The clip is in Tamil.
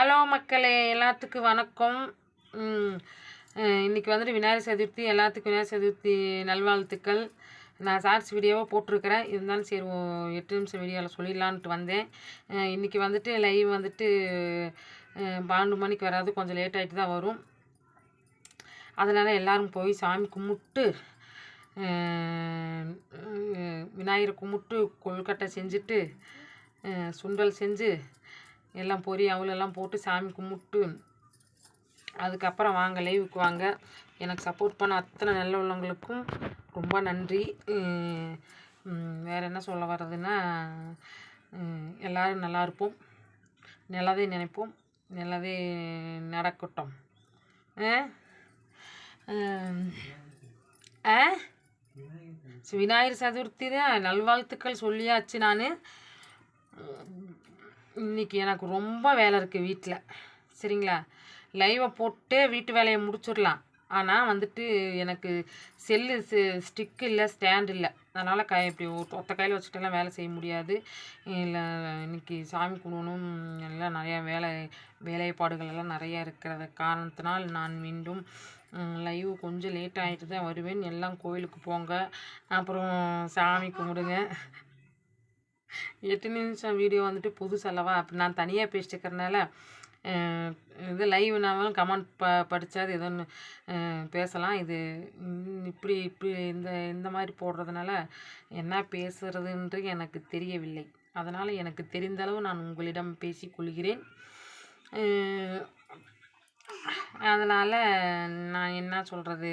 ஹலோ மக்களே எல்லாத்துக்கும் வணக்கம். இன்றைக்கி இன்னைக்கு வந்துட்டு விநாயகர் சதுர்த்தி எல்லாத்துக்கும் விநாயகர் சதுர்த்தி நல்வாழ்த்துக்கள். நான் ஷார்ட்ஸ் வீடியோவாக போட்டிருக்கிறேன். இருந்தாலும் சரி ஓ- எட்டு நிமிஷம் வீடியோவில் சொல்லிடலான்ட்டு வந்தேன். இன்றைக்கி வந்துட்டு லைவ் வந்துட்டு பன்னெண்டு மணிக்கு வராது. கொஞ்சம் லேட் ஆகிட்டு தான் வரும். அதனால் எல்லோரும் போய் சாமி கும்பிட்டு விநாயகரை கும்பிட்டு கொழுக்கட்டை செஞ்சுட்டு சுண்டல் செஞ்சு எல்லாம் பொரி அவளெல்லாம் போட்டு சாமி கும்பிட்டு அதுக்கப்புறம் வாங்க லைவுக்கு வாங்க. எனக்கு சப்போர்ட் பண்ண அத்தனை நல்ல உள்ளவங்களுக்கும் ரொம்ப நன்றி. வேறு வேற என்ன சொல்ல வர்றதுன்னா எல்லோரும் நல்லா இருப்போம். நல்லதே நினைப்போம். நல்லதே நடக்கட்டும். ஆ? விநாயகர் சதுர்த்தி தான். நல்வாழ்த்துக்கள் சொல்லியாச்சு நான். இன்றைக்கி எனக்கு ரொம்ப வேலை இருக்குது வீட்டில் சரிங்களா? லைவை போட்டு வீட்டு வேலையை முடிச்சிடலாம். ஆனால் வந்துட்டு எனக்கு செல்லு ஸ்டிக்கு இல்லை ஸ்டாண்ட் இல்லை. அதனால் கை இப்படி ஒத்த- கையில் வச்சுட்டெல்லாம் வேலை செய்ய முடியாது. இல்லை இன்னைக்கு சாமி கும்பிடணும். எல்லாம் நிறையா வேலை வேலைப்பாடுகள் எல்லாம் நிறையா இருக்கிறத காரணத்தினால் நான் மீண்டும் லைவ் கொஞ்சம் லேட் ஆகிட்டு தான் வருவேன். எல்லாம் கோயிலுக்கு போங்க. அப்புறம் சாமி கும்பிடுங்க. எட்டு நிமிஷம் வீடியோ வந்துட்டு புது செலவா? அப்படி நான் தனியாக பேசிட்டுக்கிறனால இது லைவ்னாலும் கமெண்ட் ப படித்தாது ஏதோ ஒன்று பேசலாம். இது இப்படி இப்படி இந்த இந்த மாதிரி போடுறதுனால என்ன பேசுறதுன்று எனக்கு தெரியவில்லை. அதனால் எனக்கு தெரிந்தளவு நான் உங்களிடம் பேசி கொள்கிறேன். அதனால் நான் என்ன சொல்கிறது